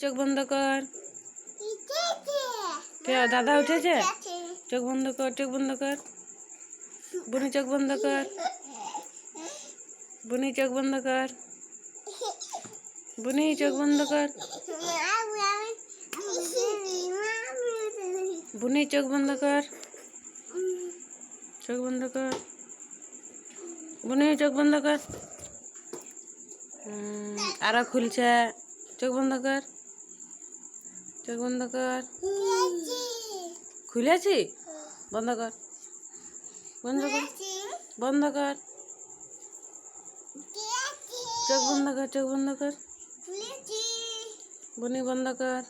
চোখ বন্ধ কর কে দাদা উঠেছে চোখ বন্ধ কর চোখ বন্ধ কর বুনি চোখ বন্ধ কর বুনি চোখ বন্ধ কর বুনি চোখ বন্ধ কর বুনি চোখ বন্ধ কর চোখ বন্ধ কর বুনি চোখ বন্ধ কর আরও খুলছে চোখ বন্ধ কর চোখ বন্ধ কর। খুলেছি। বন্ধ কর। বন্ধ কর। বন্ধ কর। চোখ বন্ধ কর চোখ বন্ধ কর। বুনি বন্ধ কর।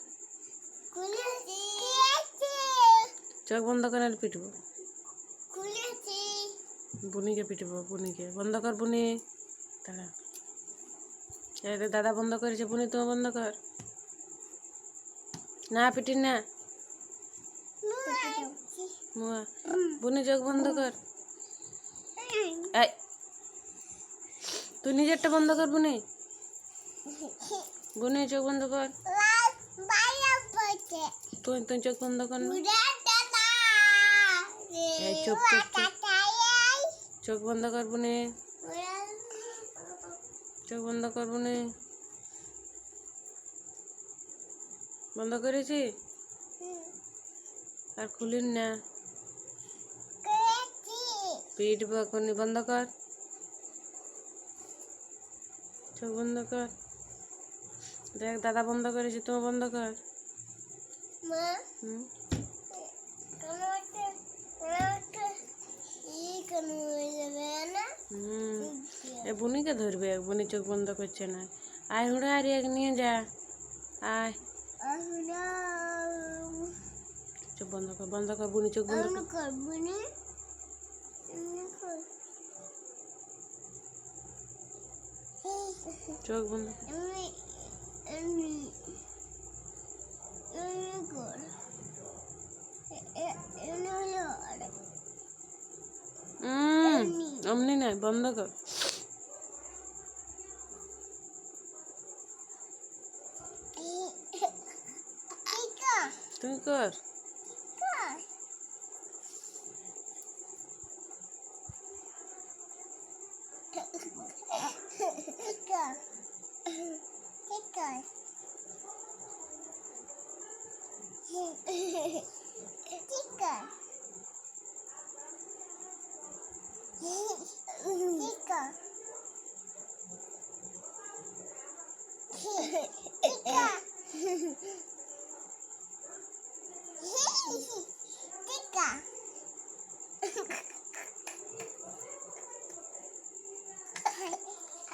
চোখ বন্ধ করে আর পিটবো। বুনিকে পিটবো বুনিকে। বন্ধ কর বুনি। দাঁড়া। দাদা বন্ধ করেছে বুনি তুমি বন্ধ কর। না পিটি না বুনি চোখ বন্ধ কর। তুই নিজেরটা বন্ধ কর বুনি। বুনি চোখ বন্ধ কর। তুই তুই চোখ বন্ধ কর না। চোখ বন্ধ কর বুনি। চোখ বন্ধ কর বুনি। বন্ধ করেছি? আর খুলিন না। পিটব এখনই বন্ধ কর। চোখ বন্ধ কর। দেখ দাদা বন্ধ করেছে তুমি বন্ধ কর। এ বুনিকে ধরবে বুনি চোখ বন্ধ করছে না। আয় হুড়া আর এক নিয়ে যা। আয়। চোখ বন্ধ কর বন্ধ কর বুনি, চোখ বন্ধ কর চোখ বন্ধ। অমনি নাই বন্ধ কর তুই কর।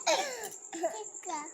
Mm-hmm.